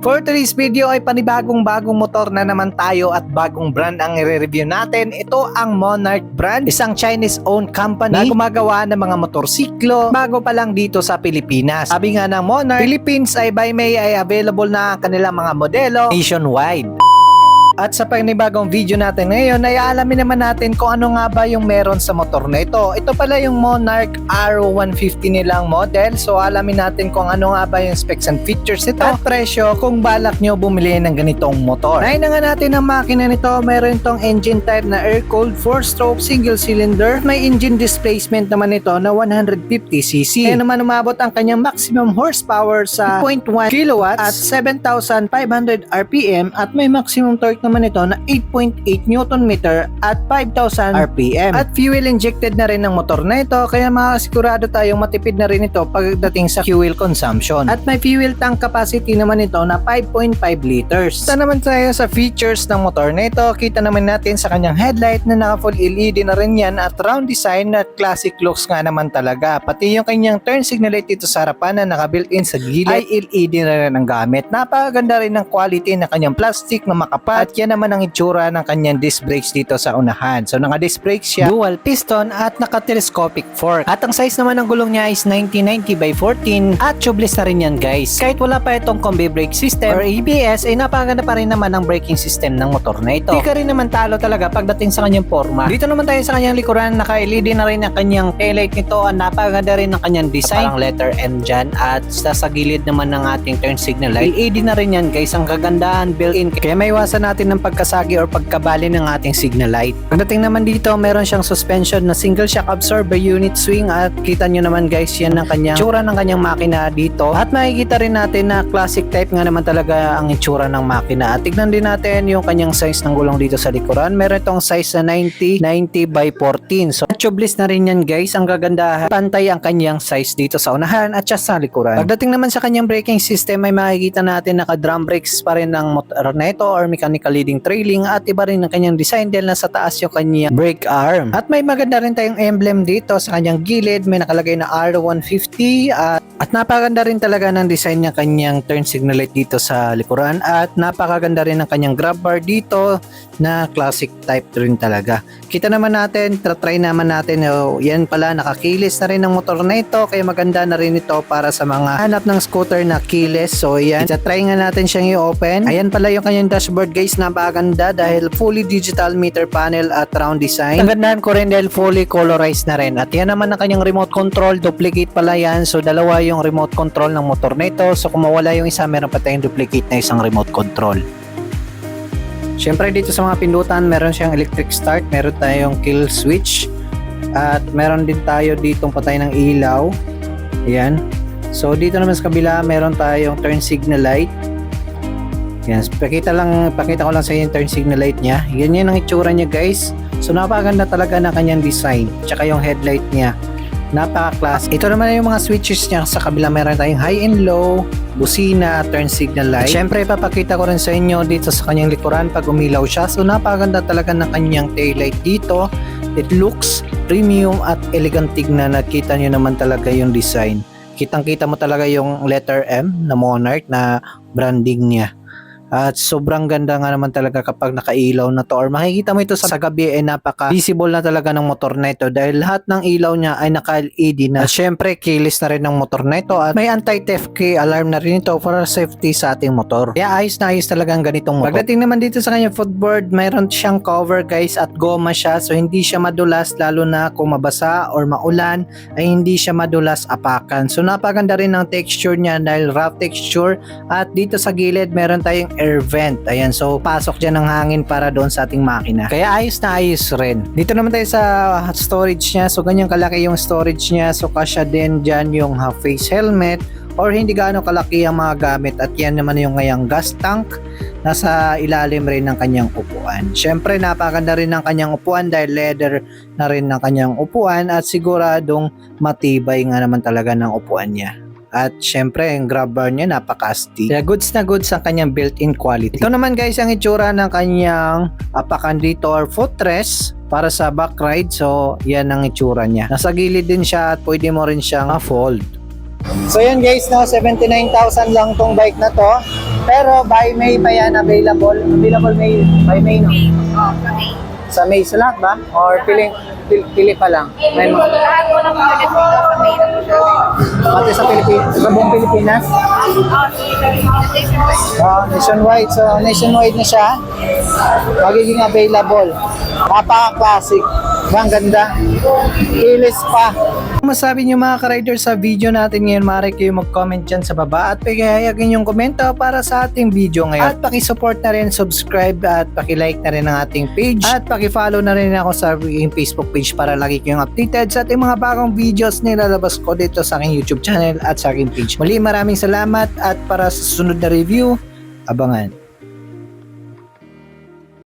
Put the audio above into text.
For today's video ay panibagong bagong motor na naman tayo at bagong brand ang i-review natin. Ito ang Monarch brand, isang Chinese-owned company na gumagawa ng mga motorsiklo bago pa lang dito sa Pilipinas. Sabi nga ng Monarch, Philippines ay by May ay available na ang kanilang mga modelo nationwide. At sa panibagong video natin ngayon ay alamin naman natin kung ano nga ba yung meron sa motor na ito. Ito pala yung Monarch R150 nilang model. So alamin natin kung ano nga ba yung specs and features nito at presyo kung balak nyo bumili ng ganitong motor. Nahin na nga natin ang makina nito. Meron itong engine type na air-cooled 4-stroke single cylinder. May engine displacement naman ito na 150cc. Kaya naman umabot ang kanyang maximum horsepower sa 0.1 kW at 7,500 RPM at may maximum torque naman ito na 8.8 Newton meter at 5,000 RPM. At fuel injected na rin ng motor na ito kaya makasigurado tayong matipid na rin ito pagdating sa fuel consumption. At may fuel tank capacity naman ito na 5.5 liters. Ito naman tayo sa features ng motor na ito. Kita naman natin sa kanyang headlight na naka full LED na rin yan at round design at classic looks nga naman talaga. Pati yung kanyang turn signal light dito sa harapan na naka-built-in sa gilid ay LED na rin ang gamit. Napakaganda rin ng quality ng kanyang plastic na makapal at yan naman ang itsura ng kanyang disc brakes dito sa unahan. So naka-disc brakes siya, dual piston at naka-telescopic fork. At ang size naman ng gulong niya is 9090 by 14 at tubeless na rin yan guys. Kahit wala pa itong combi brake system or ABS ay napakaganda pa rin naman ang braking system ng motor na ito. Di ka rin naman talo talaga pagdating sa kanyang forma. Dito naman tayo sa kanyang likuran, naka-LED na rin ang kanyang taillight nito. Ang napakaganda rin ng kanyang design. Parang letter M dyan at sa, sa gilid naman ng ating turn signal light. LED na rin yan guys. Ang kagandahan built-in. Kaya may iwasan natin ng pagkasagi or pagkabali ng ating signal light. Pagdating naman dito, meron siyang suspension na single shock absorber unit swing at kita nyo naman guys yan ng kanyang tsura ng kanyang makina dito. At makikita rin natin na classic type nga naman talaga ang itsura ng makina. At tignan din natin yung kanyang size ng gulong dito sa likuran. Meron itong size na 90, 90 by 14. So tubeless na rin yan guys. Ang gagandahan, pantay ang kanyang size dito sa unahan at sa likuran. Pagdating naman sa kanyang braking system ay makikita natin naka drum brakes pa rin ng motor na ito or mechanical leading trailing at iba rin ang kanyang design dahil nasa taas yung kanyang brake arm. At may maganda rin tayong emblem dito sa kanyang gilid. May nakalagay na R150 at, at napakaganda rin talaga ng design niya kanyang turn signal light dito sa likuran at napakaganda rin ng kanyang grab bar dito na classic type rin talaga. Kita naman natin, try naman natin, oh, yan pala nakakilis na rin ng motor na ito kaya maganda na rin ito para sa mga hanap ng scooter na keyless. So yan, try nga natin siyang i-open. Ayan pala yung kanyang dashboard guys, napakaganda dahil fully digital meter panel at round design. Ang gandahan ko rin dahil fully colorized na rin. At yan naman ang kanyang remote control, duplicate pala yan. So dalawa yung remote control ng motor na ito. So kung mawala yung isa, meron pa tayong duplicate na isang remote control. Siyempre dito sa mga pindutan, meron siyang electric start, meron tayong kill switch, at meron din tayo ditong patay ng ilaw. Ayan. So dito naman sa kabila, meron tayong turn signal light. Yan, pakita lang, pakita ko lang sa inyo yung turn signal light niya. Yan yan ang itsura niya guys. So napakaganda talaga ng kanyang design. Tsaka yung headlight niya. Napaka-class. Ito naman yung mga switches niya. Sa kabila meron tayong high and low, busina, turn signal light. At syempre, papakita ko rin sa inyo dito sa kanyang likuran pag umilaw siya. So napakaganda talaga ng kanyang taillight dito. It looks premium at elegant tignan. Nakita nyo naman talaga yung design. Kitang-kita mo talaga yung letter M na Monarch na branding niya. At sobrang ganda nga naman talaga kapag nakailaw na to or makikita mo ito sa gabi ay napaka visible na talaga ng motor na ito dahil lahat ng ilaw niya ay naka-LED na. At syempre keyless na rin ng motor na ito at may anti-theft key alarm na rin ito for safety sa ating motor. Kaya ayos na ayos talaga ang ganitong motor. Pagdating naman dito sa kanyang footboard, mayroon siyang cover guys at goma siya so hindi siya madulas lalo na kung mabasa or maulan ay hindi siya madulas apakan. So napaganda rin ng texture niya dahil rough texture at dito sa gilid meron tayong air vent. Ayan, so pasok dyan ng hangin para doon sa ating makina. Kaya ayos na ayos rin. Dito naman tayo sa storage niya. So ganyan kalaki yung storage niya. So kasya din dyan yung half face helmet or hindi gaano kalaki ang mga gamit at yan naman yung ngayang gas tank nasa ilalim rin ng kanyang upuan. Siyempre napakaganda rin ng kanyang upuan dahil leather na rin ng kanyang upuan at siguradong matibay nga naman talaga ng upuan niya. At syempre, yung grab bar niya napaka-astig. Kaya goods na goods ang kanyang built-in quality. Ito naman guys, ang itsura ng kanyang apakan dito or footrest para sa back ride. So, yan ang itsura niya. Nasa gilid din siya at pwede mo rin siyang fold. So yun guys, no, 79,000 lang tong bike na to. Pero by May pa yan available. Available May, by May no? Oh, kami. Sa May sa lahat ba? Or pili, pili, pili pa lang? May mga, Lahat po ng mga dito kami na po pati sa Pilipinas, sa buong Pilipinas? Oh, nationwide. So, nationwide na siya. Magiging available. Napaka-classic. Ang ganda. Ilis pa. Kung masabi niyo mga ka-rider sa video natin ngayon, maaari kayo mag-comment dyan sa baba at pagkayagin yung komento para sa ating video ngayon. At pakisupport na rin, subscribe at pakilike na rin ang ating page. At pakifollow na rin ako sa aking Facebook page para lagi kayong updated sa ating mga bagong videos na ilalabas ko dito sa aking YouTube channel at sa aking page. Muli maraming salamat at para sa susunod na review, abangan.